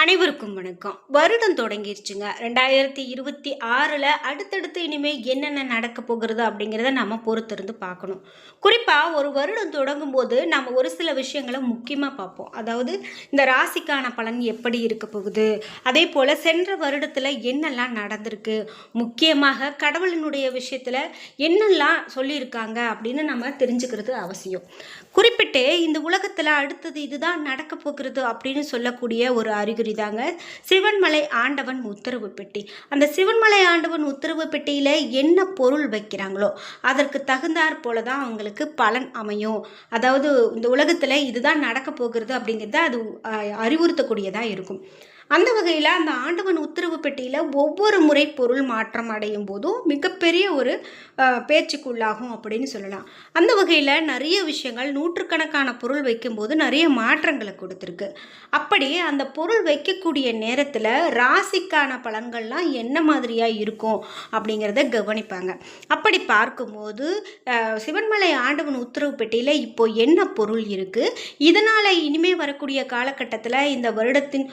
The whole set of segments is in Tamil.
அனைவருக்கும் வணக்கம். வருடம் தொடங்கிருச்சுங்க. ரெண்டாயிரத்தி இருபத்தி ஆறில் அடுத்தடுத்து இனிமேல் என்னென்ன நடக்க போகிறது அப்படிங்கிறத நம்ம பொறுத்திருந்து பார்க்கணும். குறிப்பாக ஒரு வருடம் தொடங்கும் போது நம்ம ஒரு சில விஷயங்களை முக்கியமாக பார்ப்போம். அதாவது இந்த ராசிக்கான பலன் எப்படி இருக்க போகுது? அதே போல் சென்ற வருடத்தில் என்னெல்லாம் நடந்திருக்கு? முக்கியமாக கடவுளினுடைய விஷயத்தில் என்னெல்லாம் சொல்லியிருக்காங்க அப்படின்னு நம்ம தெரிஞ்சுக்கிறது அவசியம். குறிப்பிட்டு இந்த உலகத்தில் அடுத்தது இதுதான் நடக்க போகிறது அப்படின்னு சொல்லக்கூடிய ஒரு அறிகுறி தாங்க சிவன்மலை ஆண்டவன் உத்தரவு பெட்டி. அந்த சிவன்மலை ஆண்டவன் உத்தரவு பெட்டியில் என்ன பொருள் வைக்கிறாங்களோ அதற்கு தகுந்தாற் போல தான் அவங்களுக்கு பலன் அமையும். அதாவது இந்த உலகத்தில் இதுதான் நடக்க போகிறது அப்படிங்கிறது அது அறிவுறுத்தக்கூடியதாக இருக்கும். அந்த வகையில் அந்த ஆண்டவன் உத்தரவு பெட்டியில் ஒவ்வொரு முறை பொருள் மாற்றம் அடையும் போதும் மிகப்பெரிய ஒரு பேச்சுக்குள்ளாகும் அப்படின்னு சொல்லலாம். அந்த வகையில் நிறைய விஷயங்கள் நூற்றுக்கணக்கான பொருள் வைக்கும்போது நிறைய மாற்றங்களை கொடுத்துருக்கு. அப்படி அந்த பொருள் வைக்கக்கூடிய நேரத்தில் ராசிக்கான பலன்கள்லாம் என்ன மாதிரியாக இருக்கும் அப்படிங்கிறத கவனிப்பாங்க. அப்படி பார்க்கும்போது சிவன்மலை ஆண்டவன் உத்தரவு பெட்டியில் இப்போ என்ன பொருள் இருக்குது இதனால் இனிமேல் வரக்கூடிய காலகட்டத்தில் இந்த வருடத்தின்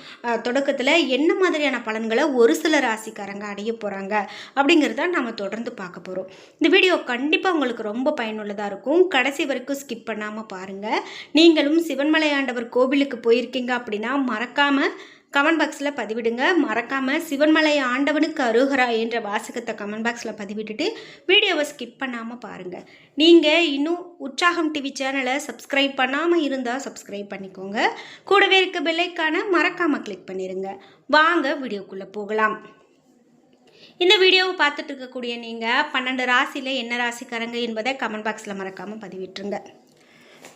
தொடக்க தொடக்கத்தில் என்ன மாதிரியான பலன்களை ஒரு சில ராசிக்காரங்க அடைய போகிறாங்க அப்படிங்கிறத நம்ம தொடர்ந்து பார்க்க போகிறோம் இந்த வீடியோ கண்டிப்பாக உங்களுக்கு ரொம்ப பயனுள்ளதாக இருக்கும். கடைசி வரைக்கும் ஸ்கிப் பண்ணாமல் பாருங்கள் நீங்களும் சிவன்மலையாண்டவர் கோவிலுக்கு போயிருக்கீங்க அப்படின்னா மறக்காமல் கமெண்ட் பாக்ஸில் பதிவிடுங்க. மறக்காமல் சிவன்மலை ஆண்டவனுக்கு அருகரா என்ற வாசகத்தை கமெண்ட் பாக்ஸில் பதிவிட்டுட்டு வீடியோவை ஸ்கிப் பண்ணாமல் பாருங்கள் நீங்கள் இன்னும் உற்சாகம் டிவி சேனலை சப்ஸ்கிரைப் பண்ணாமல் இருந்தால் சப்ஸ்கிரைப் பண்ணிக்கோங்க. கூடவே இருக்க பெல்லைக்கான மறக்காமல் கிளிக் பண்ணிடுங்க வாங்க வீடியோக்குள்ளே போகலாம். இந்த வீடியோவை பார்த்துட்டு இருக்கக்கூடிய நீங்கள் பன்னெண்டு ராசியில் என்ன ராசிக்காரங்க என்பதை கமெண்ட் பாக்ஸில் மறக்காமல் பதிவிட்டுருங்க.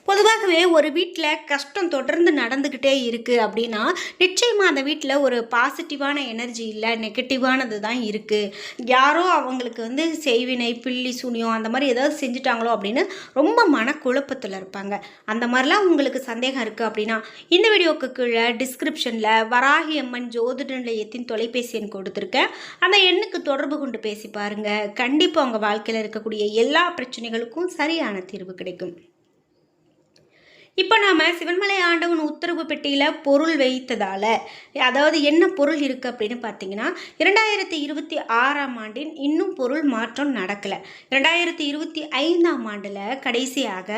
பொதுவாகவே ஒரு வீட்டில் கஷ்டம் தொடர்ந்து நடந்துக்கிட்டே இருக்குது அப்படின்னா நிச்சயமாக அந்த வீட்டில் ஒரு பாசிட்டிவான எனர்ஜி இல்லை நெகட்டிவானது தான் இருக்குது யாரோ அவங்களுக்கு வந்து செய்வினை பில்லி சூனியம் அந்த மாதிரி ஏதாவது செஞ்சுட்டாங்களோ அப்படின்னு ரொம்ப மனக்குழப்பத்தில் இருப்பாங்க. அந்த மாதிரிலாம் உங்களுக்கு சந்தேகம் இருக்குது அப்படின்னா இந்த வீடியோக்கு கீழே டிஸ்கிரிப்ஷனில் வராகி அம்மன் ஜோதிட நிலையத்தின் தொலைபேசி எண் கொடுத்துருக்கேன். அந்த எண்ணுக்கு தொடர்பு கொண்டு பேசி பாருங்கள் கண்டிப்பாக உங்கள் வாழ்க்கையில் இருக்கக்கூடிய எல்லா பிரச்சனைகளுக்கும் சரியான தீர்வு கிடைக்கும். இப்போ நாம் சிவன்மலை ஆண்டவன் உத்தரவு பெட்டியில் பொருள் வைத்ததால் அதாவது என்ன பொருள் இருக்குது அப்படின்னு பார்த்தீங்கன்னா இரண்டாயிரத்தி இருபத்தி ஆறாம் ஆண்டின் இன்னும் பொருள் மாற்றம் நடக்கலை. இரண்டாயிரத்தி இருபத்தி ஐந்தாம் ஆண்டில் கடைசியாக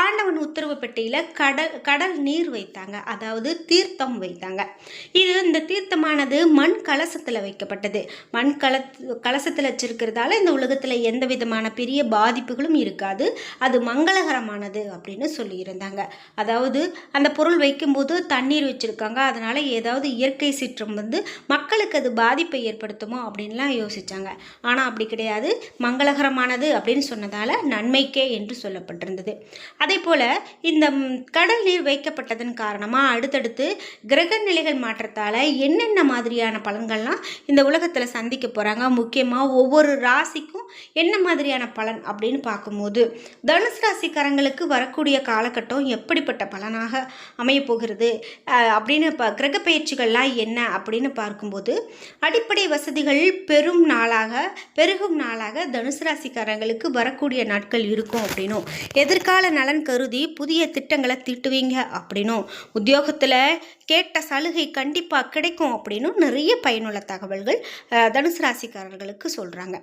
ஆண்டவன் உத்தரவு பெட்டியில் கடல் கடல் நீர் வைத்தாங்க. அதாவது தீர்த்தம் வைத்தாங்க. இது இந்த தீர்த்தமானது மண் கலசத்தில் வைக்கப்பட்டது. மண் கல கலசத்தில் வச்சிருக்கிறதால இந்த உலகத்தில் எந்த விதமான பெரிய பாதிப்புகளும் இருக்காது. அது மங்களகரமானது அப்படின்னு சொல்லியிருந்தாங்க. அதாவது அந்த பொருள் வைக்கும்போது தண்ணீர் வச்சுருக்காங்க. அதனால் ஏதாவது இயற்கை சீற்றம் வந்து மக்களுக்கு அது பாதிப்பை ஏற்படுத்துமோ அப்படின்லாம் யோசித்தாங்க ஆனால் அப்படி கிடையாது. மங்களகரமானது அப்படின்னு சொன்னதால் நன்மைக்கே என்று சொல்லப்பட்டிருந்தது. அதே போல் இந்த கடல் நீர் வைக்கப்பட்டதன் காரணமாக அடுத்தடுத்து கிரக நிலைகள் மாற்றத்தால் என்னென்ன மாதிரியான பலன்கள்லாம் இந்த உலகத்தில் சந்திக்க போகிறாங்க முக்கியமாக ஒவ்வொரு ராசிக்கும் என்ன மாதிரியான பலன் அப்படின்னு பார்க்கும்போது தனுசு ராசிக்காரங்களுக்கு வரக்கூடிய காலகட்டம் எப்படிப்பட்ட பலனாக அமையப்போகிறது? அப்படின்னு இப்போ கிரக பயிற்சிகள்லாம் என்ன அப்படின்னு பார்க்கும்போது அடிப்படை வசதிகள் பெரும் நாளாக பெருகும் நாளாக தனுசு ராசிக்காரங்களுக்கு வரக்கூடிய நாட்கள் இருக்கும் அப்படின்னும். எதிர்கால நலன் கருதி புதிய திட்டங்களை தீட்டுவீங்க அப்படின்னும். உத்தியோகத்தில் கேட்ட சலுகை கண்டிப்பாக கிடைக்கும் அப்படின்னும் நிறைய பயனுள்ள தகவல்கள் தனுசு ராசிக்காரர்களுக்கு சொல்கிறாங்க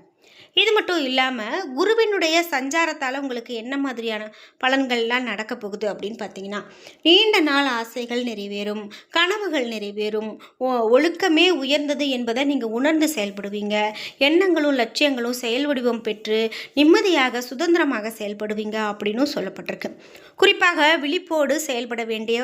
இது மட்டும் இல்லாமல் குருவினுடைய சஞ்சாரத்தால் உங்களுக்கு என்ன மாதிரியான பலன்கள்லாம் நடக்க போகுது அப்படின்னு பார்த்தீங்கன்னா நீண்ட நாள் ஆசைகள் நிறைவேறும் கனவுகள் நிறைவேறும் ஒ- ஒழுக்கமே உயர்ந்தது என்பதை நீங்கள் உணர்ந்து செயல்படுவீங்க. எண்ணங்களும் லட்சியங்களும் செயல் வடிவம் பெற்று நிம்மதியாக சுதந்திரமாக செயல்படுவீங்க அப்படின்னும் சொல்லப்பட்டிருக்கு. குறிப்பாக விழிப்போடு செயல்பட வேண்டிய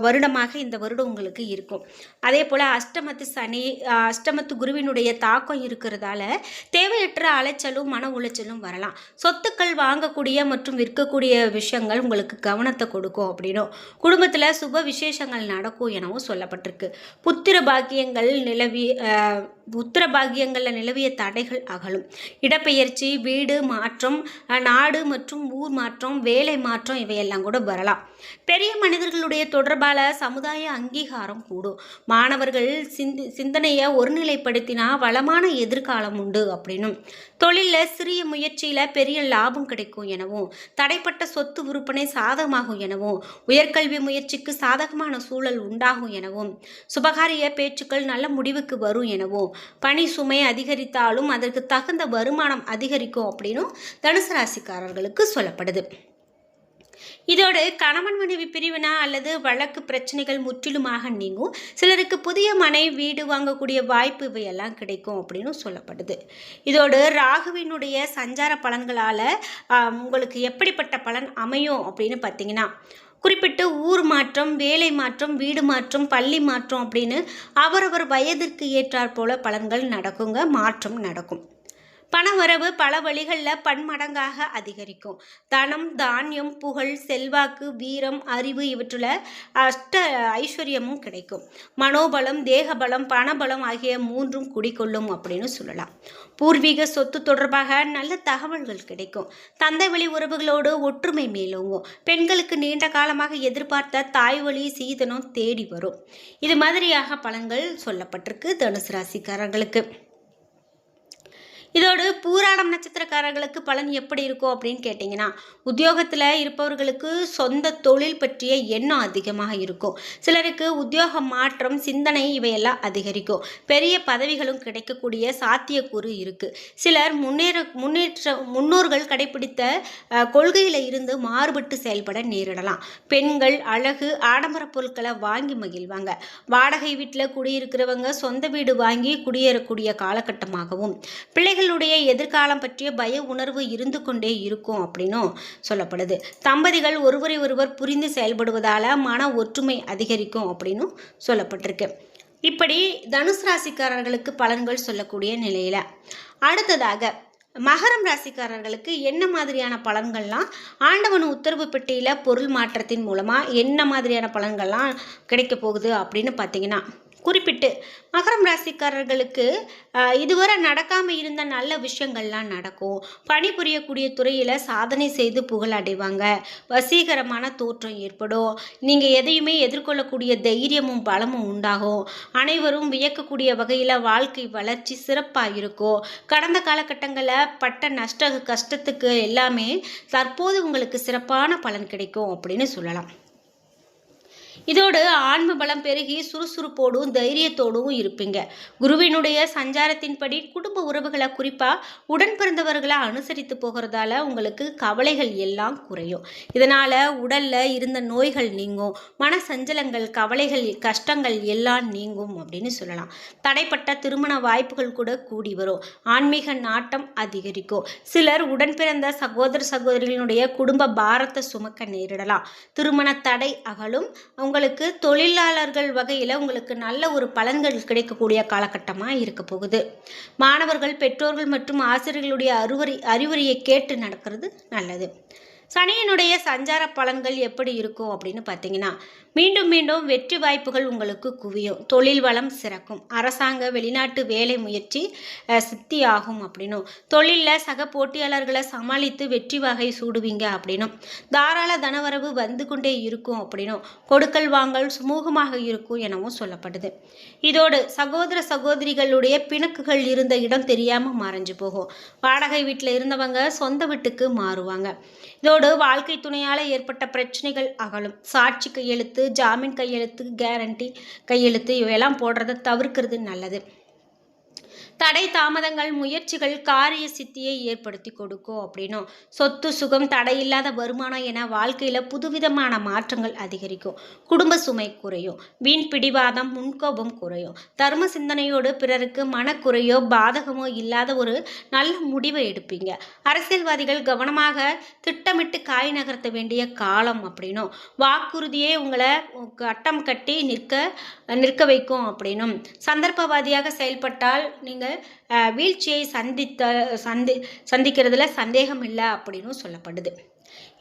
வருடமாக இந்த வருடம் உங்களுக்கு இருக்கும். அதே போல் அஷ்டமத்து சனி அஷ்டமத்து குருவினுடைய தாக்கம் இருக்கிறதால தேவையற்ற அலை அலைச்சலும் மன உளைச்சலும் வரலாம். சொத்துக்கள் வாங்கக்கூடிய மற்றும் விற்கக்கூடிய விஷயங்கள் உங்களுக்கு கவனத்தை கொடுக்கும் அப்படின்னும். குடும்பத்தில் சுப விசேஷங்கள் நடக்கும் எனவும் சொல்லப்பட்டிருக்கு. புத்திர பாக்கியங்கள் நிலவி புத்திர பாகியங்களில் நிலவிய தடைகள் அகலும். இடப்பெயர்ச்சி வீடு மாற்றம் நாடு மற்றும் ஊர் மாற்றம் வேலை மாற்றம் இவையெல்லாம் கூட வரலாம். பெரிய மனிதர்களுடைய தொடர்பால சமுதாய அங்கீகாரம் கூடும். மாணவர்கள் சிந்தி சிந்தனையை ஒருநிலைப்படுத்தினா வளமான எதிர்காலம் உண்டு அப்படின்னும். தொழிலில் சிறிய முயற்சியில் பெரிய லாபம் கிடைக்கும் எனவும் தடைப்பட்ட சொத்து விற்பனை சாதகமாகும் எனவும் உயர்கல்வி முயற்சிக்கு சாதகமான சூழல் உண்டாகும் எனவும் சுபகாரிய பேச்சுக்கள் நல்ல முடிவுக்கு வரும் எனவும் பணி சுமை அதிகரித்தாலும் அதற்கு தகுந்த வருமானம் அதிகரிக்கும் அப்படின்னும் தனுசு ராசிக்காரர்களுக்கு சொல்லப்படுது. இதோடு கணவன் மனைவி பிரிவினா அல்லது வழக்கு பிரச்சனைகள் முற்றிலுமாக நீங்கும். சிலருக்கு புதிய மனை வீடு வாங்கக்கூடிய வாய்ப்பு இவையெல்லாம் கிடைக்கும் அப்படின்னு சொல்லப்படுது. இதோடு ராகுவினுடைய சஞ்சார பலன்களால் உங்களுக்கு எப்படிப்பட்ட பலன் அமையும் அப்படின்னு பார்த்தீங்கன்னா குறிப்பிட்டு ஊர் மாற்றம் வேலை மாற்றம் வீடு மாற்றம் பள்ளி மாற்றம் அப்படின்னு அவரவர் வயதிற்கு ஏற்றாற்போல் பலன்கள் நடக்குங்க மாற்றம் நடக்கும். பணவரவு பல வழிகளில் பன்மடங்காக அதிகரிக்கும். தனம் தானியம் புகழ் செல்வாக்கு வீரம் அறிவு இவற்றில் அஷ்ட ஐஸ்வர்யமும் கிடைக்கும். மனோபலம் தேகபலம் பணபலம் ஆகிய மூன்றும் குடிக்கொள்ளும் அப்படின்னு சொல்லலாம். பூர்வீக சொத்து தொடர்பாக நல்ல தகவல்கள் கிடைக்கும். தந்தை வழி உறவுகளோடு ஒற்றுமை மேலோங்கும். பெண்களுக்கு நீண்ட காலமாக எதிர்பார்த்த தாய் வழி சீதனம் தேடி வரும். இது மாதிரியாக பலன்கள் சொல்லப்பட்டிருக்கு தனுசு ராசிக்காரர்களுக்கு. இதோடு பூராடம் நட்சத்திரக்காரர்களுக்கு பலன் எப்படி இருக்கும் அப்படின்னு கேட்டிங்கன்னா உத்தியோகத்தில் இருப்பவர்களுக்கு சொந்த தொழில் பற்றிய எண்ணம் அதிகமாக இருக்கும். சிலருக்கு உத்தியோக மாற்றம் சிந்தனை இவையெல்லாம் அதிகரிக்கும். பெரிய பதவிகளும் கிடைக்கக்கூடிய சாத்தியக்கூறு இருக்குது சிலர் முன்னேற முன்னேற்ற முன்னோர்கள் கடைபிடித்த கொள்கையில் இருந்து மாறுபட்டு செயல்பட நேரிடலாம். பெண்கள் அழகு ஆடம்பர பொருட்களை வாங்கி மகிழ்வாங்க. வாடகை வீட்டில் குடியிருக்கிறவங்க சொந்த வீடு வாங்கி குடியேறக்கூடிய காலகட்டமாகவும் பிள்ளைகள் பிள்ளைகளுடைய எதிர்காலம் பற்றிய பய உணர்வு இருந்து கொண்டே இருக்கும் அப்படின்னும் சொல்லப்படுது. தம்பதிகள் ஒருவரை ஒருவர் புரிந்து செயல்படுவதால் மன ஒற்றுமை அதிகரிக்கும் அப்படின்னும் சொல்லப்பட்டிருக்கு. இப்படி தனுசு ராசிக்காரர்களுக்கு பலன்கள் சொல்லக்கூடிய நிலையில். அடுத்ததாக மகரம் ராசிக்காரர்களுக்கு என்ன மாதிரியான பலன்கள்லாம் ஆண்டவன் உத்தரவு பெட்டியில் பொருள் மாற்றத்தின் மூலமாக என்ன மாதிரியான பலன்கள்லாம் கிடைக்க போகுது அப்படின்னு பார்த்தீங்கன்னா குறிப்பிட்டு மகரம் ராசிக்காரர்களுக்கு இதுவரை நடக்காமல் இருந்த நல்ல விஷயங்கள்லாம் நடக்கும். பணிபுரியக்கூடிய துறையில் சாதனை செய்து புகழ் அடைவாங்க வசீகரமான தோற்றம் ஏற்படும். நீங்கள் எதையுமே எதிர்கொள்ளக்கூடிய தைரியமும் பலமும் உண்டாகும். அனைவரும் வியக்கக்கூடிய வகையில் வாழ்க்கை வளர்ச்சி சிறப்பாக இருக்கும். கடந்த காலகட்டங்களில் பட்ட நஷ்ட கஷ்டத்துக்கு எல்லாமே தற்போது உங்களுக்கு சிறப்பான பலன் கிடைக்கும் அப்படின்னு சொல்லலாம். இதோடு ஆன்ம பலம் பெருகி சுறுசுறுப்போடும் தைரியத்தோடும் இருப்பீங்க. குருவினுடைய சஞ்சாரத்தின்படி குடும்ப உறவுகளை குறிப்பாக உடன் பிறந்தவர்களை அனுசரித்து போகிறதால உங்களுக்கு கவலைகள் எல்லாம் குறையும். இதனால் உடலில் இருந்த நோய்கள் நீங்கும் மன சஞ்சலங்கள் கவலைகள் கஷ்டங்கள் எல்லாம் நீங்கும் அப்படின்னு சொல்லலாம். தடைப்பட்ட திருமண வாய்ப்புகள் கூட கூடி வரும். ஆன்மீக நாட்டம் அதிகரிக்கும். சிலர் உடன் பிறந்த சகோதர சகோதரிகளுடைய குடும்ப பாரத்தை சுமக்க நேரிடலாம். திருமண தடை அகலும். அவங்க உங்களுக்கு தொழிலாளர்கள் வகையில் உங்களுக்கு நல்ல ஒரு பலன்கள் கிடைக்கக்கூடிய காலகட்டமாக இருக்க போகுது. மாணவர்கள் பெற்றோர்கள் மற்றும் ஆசிரியர்களுடைய அறிவுரை அறிவுரையை கேட்டு நடக்கிறது நல்லது. சனியினுடைய சஞ்சார பலன்கள் எப்படி இருக்கும் அப்படின்னு பார்த்தீங்கன்னா மீண்டும் மீண்டும் வெற்றி வாய்ப்புகள் உங்களுக்கு குவியும். தொழில் வளம் சிறக்கும். அரசாங்க வெளிநாட்டு வேலை முயற்சி சித்தி ஆகும் அப்படின்னும். தொழிலில் சக போட்டியாளர்களை சமாளித்து வெற்றி வகை சூடுவீங்க அப்படின்னும். தாராள தனவரவு வந்து கொண்டே இருக்கும் அப்படின்னும். கொடுக்கல் வாங்கல் சுமூகமாக இருக்கும் எனவும் சொல்லப்படுது. இதோடு சகோதர சகோதரிகளுடைய பிணக்குகள் இருந்த இடம் தெரியாமல் மறைஞ்சு போகும். வாடகை வீட்டில் இருந்தவங்க சொந்த வீட்டுக்கு மாறுவாங்க. இதோடு வாழ்க்கை துணையால் ஏற்பட்ட பிரச்சனைகள் அகலும். சாட்சி கையெழுத்து ஜாமீன் கையெழுத்து கேரண்டி கையெழுத்து இவையெல்லாம் போடுறத தவிர்க்கிறது நல்லது. தடை தாமதங்கள் முயற்சிகள் காரிய சித்தியை ஏற்படுத்தி கொடுக்கும் அப்படின்னும். சொத்து சுகம் தடையில்லாத வருமானம் என வாழ்க்கையில் புதுவிதமான மாற்றங்கள் அதிகரிக்கும். குடும்ப சுமை குறையும். வீண் பிடிவாதம் முன்கோபம் குறையும். தர்ம சிந்தனையோடு பிறருக்கு மனக்குறையோ பாதகமோ இல்லாத ஒரு நல்ல முடிவை எடுப்பீங்க. அரசியல்வாதிகள் கவனமாக திட்டமிட்டு காய் நகர்த்த வேண்டிய காலம் அப்படின்னும். வாக்குறுதியே உங்களை கட்டம் கட்டி நிற்க நிற்க வைக்கும் அப்படின்னும். சந்தர்ப்பவாதியாக செயல்பட்டால் நீங்கள் வீழ்ச்சியை சந்தித்த சந்தி சந்திக்கிறதுல சந்தேகம் இல்லை அப்படின்னு சொல்லப்படுது.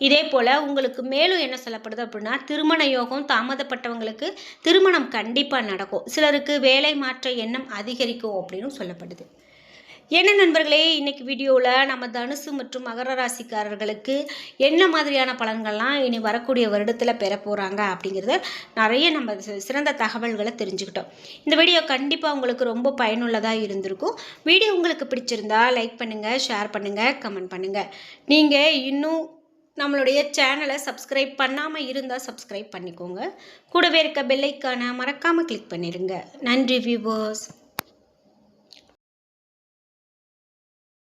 இதே போல் உங்களுக்கு மேலும் என்ன சொல்லப்படுது அப்படின்னா திருமண யோகம் தாமதப்பட்டவங்களுக்கு திருமணம் கண்டிப்பாக நடக்கும். சிலருக்கு வேலை மாற்ற எண்ணம் அதிகரிக்கும் அப்படின்னு சொல்லப்படுது. என்ன நண்பர்களே இன்றைக்கி வீடியோவில் நம்ம தனுசு மற்றும் மகர ராசிக்காரர்களுக்கு என்ன மாதிரியான பலன்கள்லாம் இனி வரக்கூடிய வருடத்தில் பெற போகிறாங்க அப்படிங்கிறத நிறைய நம்ம சிறந்த தகவல்களை தெரிஞ்சுக்கிட்டோம். இந்த வீடியோ கண்டிப்பாக உங்களுக்கு ரொம்ப பயனுள்ளதாக இருந்திருக்கும். வீடியோ உங்களுக்கு பிடிச்சிருந்தா லைக் பண்ணுங்கள் ஷேர் பண்ணுங்கள் கமெண்ட் பண்ணுங்கள் நீங்கள் இன்னும் நம்மளுடைய சேனலை சப்ஸ்கிரைப் பண்ணாமல் இருந்தால் சப்ஸ்கிரைப் பண்ணிக்கோங்க. கூடவே இருக்க பெல்லைக்கான மறக்காமல் கிளிக் பண்ணிடுங்க நன்றி வியூவர்ஸ்